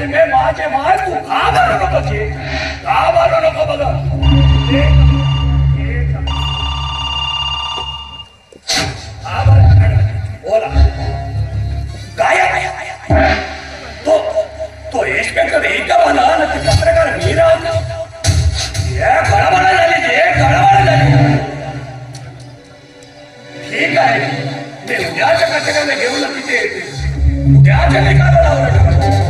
ನಿಮಗೆ ಮಾಜೆ ಮಾತು ಆಭರಣ ಬಗ್ಗೆ ಆಭರಣ ಪದ ठीक आहे ते उद्याच्या घटकाला घेऊन तिथे उद्याच्या निकाला लावलं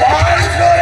पाँच सौ